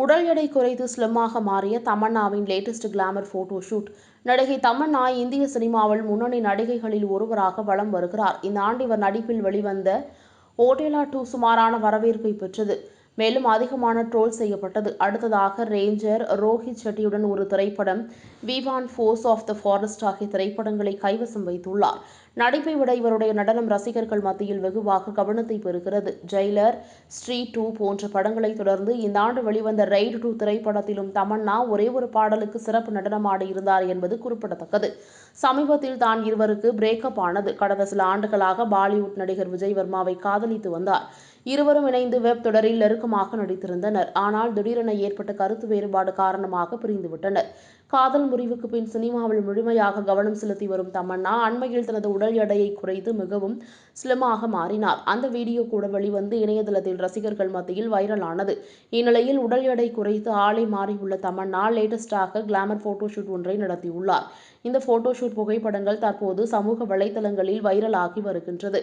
உடல் எடை குறைத்து ஸ்லிம்மாக மாறிய தமன்னாவின் லேட்டஸ்ட் கிளாமர் போட்டோ ஷூட் நடிகை தமன்னா இந்திய சினிமாவில் முன்னணி நடிகைகளில் ஒருவராக வலம் வருகிறார். இந்த ஆண்டு இவர் நடிப்பில் வெளிவந்த ஓட்டேலா டூ சுமாரான வரவேற்பை பெற்றது. மேலும் அதிகமான ட்ரோல் செய்யப்பட்டது. அடுத்ததாக ரேஞ்சர் ரோஹித் செட்டியுடன் ஒரு திரைப்படம் Vivaan force of the forest ஆகிய திரைப்படங்களை கைவசம் வைத்துள்ளார். நடிப்பை விட இவருடைய நடனம் ரசிகர்கள் மத்தியில் வெகுவாக கவனத்தை பெறுகிறது. ஜெயிலர் ஸ்ரீ டூ போன்ற படங்களை தொடர்ந்து இந்த ஆண்டு வெளிவந்த ரெய்டு டூ திரைப்படத்திலும் தமன்னா ஒரே ஒரு பாடலுக்கு சிறப்பு நடனமாடி இருந்தார் என்பது குறிப்பிடத்தக்கது. சமீபத்தில் தான் இருவருக்கு பிரேக்கப் ஆனது. கடந்த சில ஆண்டுகளாக பாலிவுட் நடிகர் விஜய் வர்மாவை காதலித்து வந்தார். இருவரும் இணைந்து வெப் தொடரில் நெருக்கமாக நடித்திருந்தனர். ஆனால் திடீரென ஏற்பட்ட கருத்து வேறுபாடு காரணமாக பிரிந்துவிட்டனர். காதல் முறிவுக்கு பின் சினிமாவில் முழுமையாக கவனம் செலுத்தி வரும் தமன்னா அண்மையில் தனது உடல் எடையை குறைத்து மிகவும் ஸ்லிமாக மாறினார். அந்த வீடியோ கூட வெளிவந்து இணையதளத்தில் ரசிகர்கள் மத்தியில் வைரலானது. இந்நிலையில் உடல் எடை குறைத்து ஆளை மாறியுள்ள தமன்னா லேட்டஸ்டாக கிளாமர் போட்டோஷூட் ஒன்றை நடத்தியுள்ளார். இந்த போட்டோஷூட் புகைப்படங்கள் தற்போது சமூக வலைதளங்களில் வைரலாகி வருகின்றது.